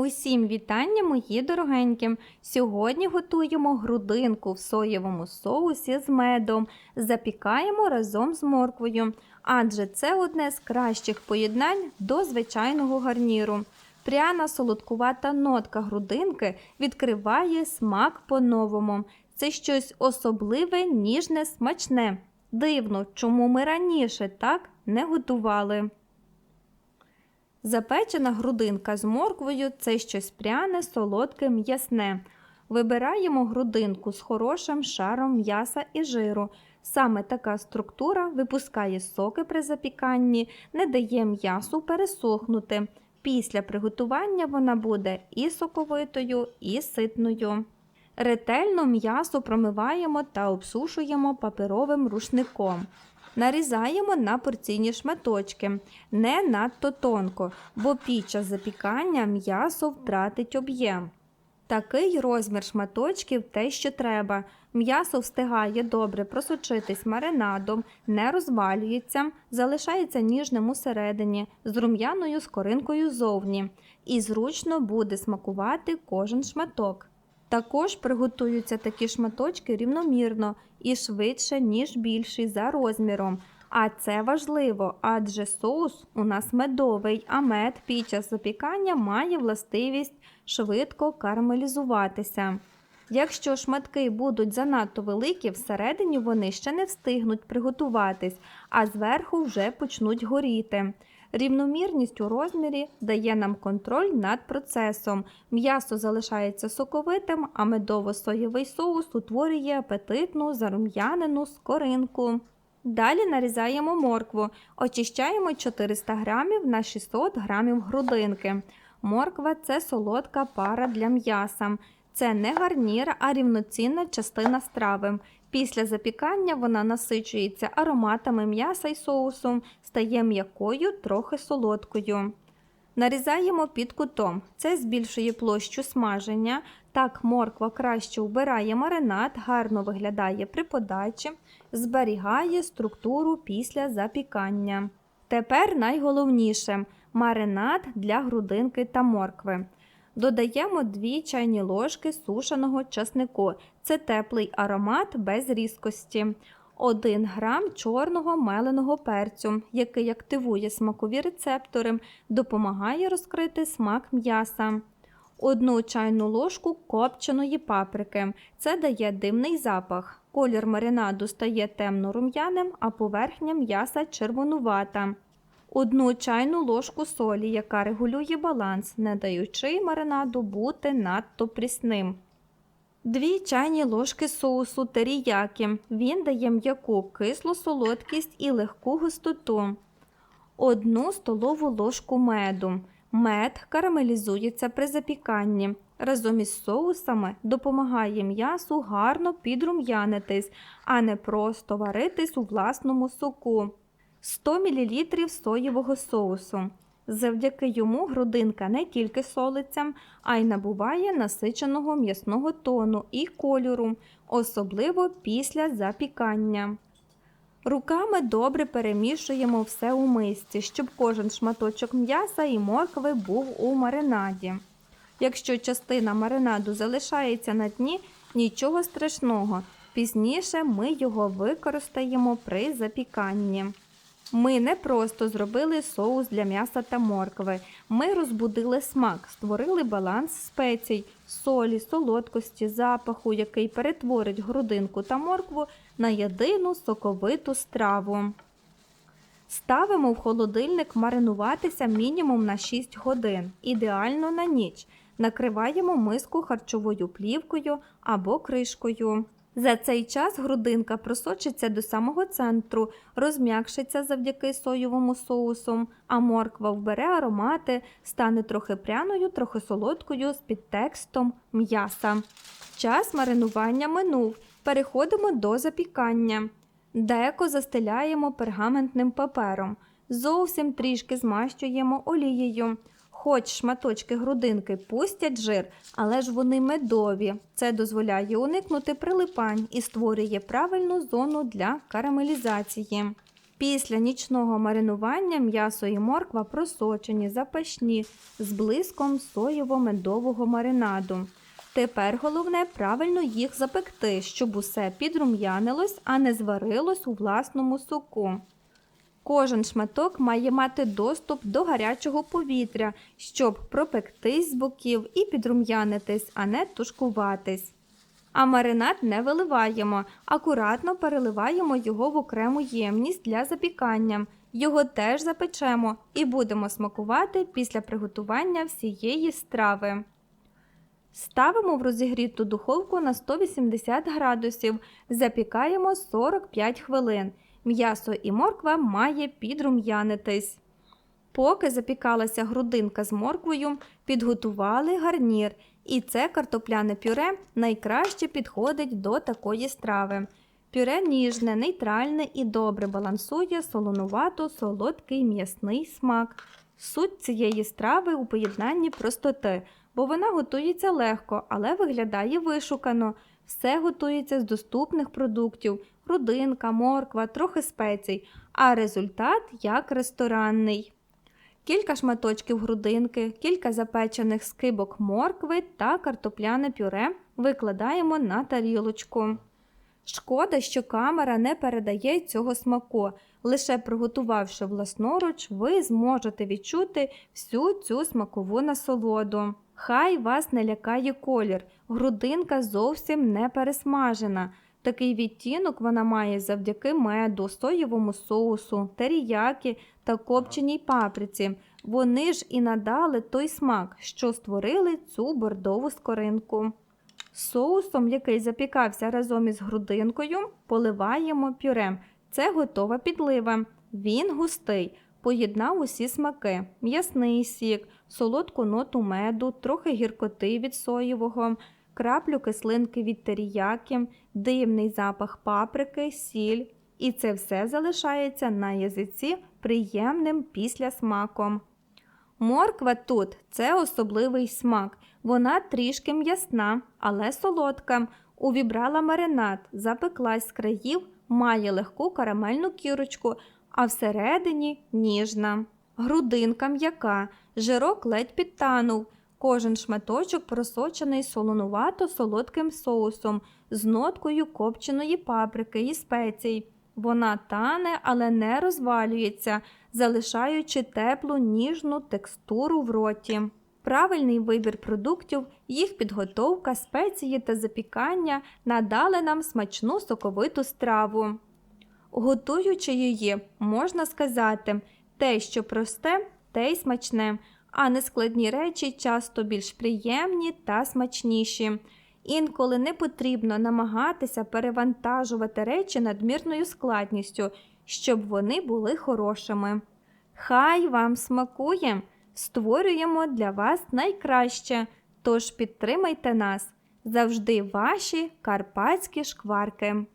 Усім вітання, мої дорогенькі! Сьогодні готуємо грудинку в соєвому соусі з медом. Запікаємо разом з морквою, адже це одне з кращих поєднань до звичайного гарніру. Пряна солодкувата нотка грудинки відкриває смак по-новому. Це щось особливе, ніжне, смачне. Дивно, чому ми раніше так не готували. Запечена грудинка з морквою це щось пряне, солодке, м'ясне. Вибираємо грудинку з хорошим шаром м'яса і жиру. Саме така структура випускає соки при запіканні, не дає м'ясу пересохнути. Після приготування вона буде і соковитою, і ситною. Ретельно м'ясо промиваємо та обсушуємо паперовим рушником. Нарізаємо на порційні шматочки, не надто тонко, бо під час запікання м'ясо втратить об'єм. Такий розмір шматочків те, що треба. М'ясо встигає добре просочитись маринадом, не розвалюється, залишається ніжним усередині, з рум'яною скоринкою зовні, і зручно буде смакувати кожен шматок. Також приготуються такі шматочки рівномірно і швидше, ніж більші за розміром. А це важливо, адже соус у нас медовий, а мед під час запікання має властивість швидко карамелізуватися. Якщо шматки будуть занадто великі, всередині вони ще не встигнуть приготуватись, а зверху вже почнуть горіти. Рівномірність у розмірі дає нам контроль над процесом. М'ясо залишається соковитим, а медово-соєвий соус утворює апетитну зарум'янену скоринку. Далі нарізаємо моркву, очищаємо 400 грамів на 600 грамів грудинки. Морква це солодка пара для м'яса. Це не гарнір, а рівноцінна частина страви. Після запікання вона насичується ароматами м'яса і соусом, стає м'якою, трохи солодкою. Нарізаємо під кутом. Це збільшує площу смаження. Так морква краще вбирає маринад, гарно виглядає при подачі, зберігає структуру після запікання. Тепер найголовніше маринад для грудинки та моркви. Додаємо 2 чайні ложки сушеного часнику. Це теплий аромат без різкості. 1 грам чорного меленого перцю, який активує смакові рецептори, допомагає розкрити смак м'яса. Одну чайну ложку копченої паприки. Це дає дивний запах. Колір маринаду стає темно-рум'яним, а поверхня м'яса червонувата. Одну чайну ложку солі, яка регулює баланс, не даючи маринаду бути надто прісним. Дві чайні ложки соусу теріякі. Він дає м'яку кислу солодкість і легку густоту. Одну столову ложку меду. Мед карамелізується при запіканні. Разом із соусами допомагає м'ясу гарно підрум'янитись, а не просто варитись у власному соку. 100 мл соєвого соусу. Завдяки йому грудинка не тільки солиться, а й набуває насиченого м'ясного тону і кольору, особливо після запікання. Руками добре перемішуємо все у мисці, щоб кожен шматочок м'яса і моркви був у маринаді. Якщо частина маринаду залишається на дні, нічого страшного. Пізніше ми його використаємо при запіканні. Ми не просто зробили соус для м'яса та моркви. Ми розбудили смак, створили баланс спецій, солі, солодкості, запаху, який перетворить грудинку та моркву на єдину соковиту страву. Ставимо в холодильник маринуватися мінімум на 6 годин, ідеально на ніч. Накриваємо миску харчовою плівкою або кришкою. За цей час грудинка просочиться до самого центру, розм'якшиться завдяки соєвому соусу, а морква вбере аромати, стане трохи пряною, трохи солодкою з підтекстом м'яса. Час маринування минув. Переходимо до запікання. Деко застеляємо пергаментним папером. Зовсім трішки змащуємо олією. Хоч шматочки грудинки пустять жир, але ж вони медові. Це дозволяє уникнути прилипань і створює правильну зону для карамелізації. Після нічного маринування м'ясо і морква просочені, запашні з блиском соєво-медового маринаду. Тепер головне правильно їх запекти, щоб усе підрум'янилось, а не зварилось у власному соку. Кожен шматок має мати доступ до гарячого повітря, щоб пропектись з боків і підрум'янитись, а не тушкуватись. А маринад не виливаємо, акуратно переливаємо його в окрему ємність для запікання. Його теж запечемо і будемо смакувати після приготування всієї страви. Ставимо в розігріту духовку на 180 градусів, запікаємо 45 хвилин. М'ясо і морква має підрум'янитись. Поки запікалася грудинка з морквою, підготували гарнір, і це картопляне пюре найкраще підходить до такої страви. Пюре ніжне, нейтральне і добре балансує солонувато солодкий м'ясний смак. Суть цієї страви у поєднанні простоти, бо вона готується легко, але виглядає вишукано. Все готується з доступних продуктів: грудинка, морква, трохи спецій, а результат як ресторанний. Кілька шматочків грудинки, кілька запечених скибок моркви та картопляне пюре викладаємо на тарілочку. Шкода, що камера не передає цього смаку. Лише приготувавши власноруч, ви зможете відчути всю цю смакову насолоду. Хай вас не лякає колір, грудинка зовсім не пересмажена. Такий відтінок вона має завдяки меду, соєвому соусу, теріякі та копченій паприці. Вони ж і надали той смак, що створили цю бордову скоринку. Соусом, який запікався разом із грудинкою, поливаємо пюре. Це готова підлива. Він густий, поєднав усі смаки: м'ясний сік, солодку ноту меду, трохи гіркоти від соєвого, краплю кислинки від теріяки, дивний запах паприки, сіль. І це все залишається на язиці приємним післясмаком. Морква тут це особливий смак. Вона трішки м'ясна, але солодка. Увібрала маринад, запеклась з країв, має легку карамельну кірочку, а всередині ніжна. Грудинка м'яка, жирок ледь підтанув. Кожен шматочок просочений солонувато солодким соусом з ноткою копченої паприки і спецій. Вона тане, але не розвалюється, залишаючи теплу ніжну текстуру в роті. Правильний вибір продуктів, їх підготовка, спеції та запікання надали нам смачну соковиту страву. Готуючи її, можна сказати, те, що просте, те й смачне, а нескладні речі часто більш приємні та смачніші. Інколи не потрібно намагатися перевантажувати речі надмірною складністю, щоб вони були хорошими. Хай вам смакує! Створюємо для вас найкраще, тож підтримайте нас завжди ваші карпатські шкварки.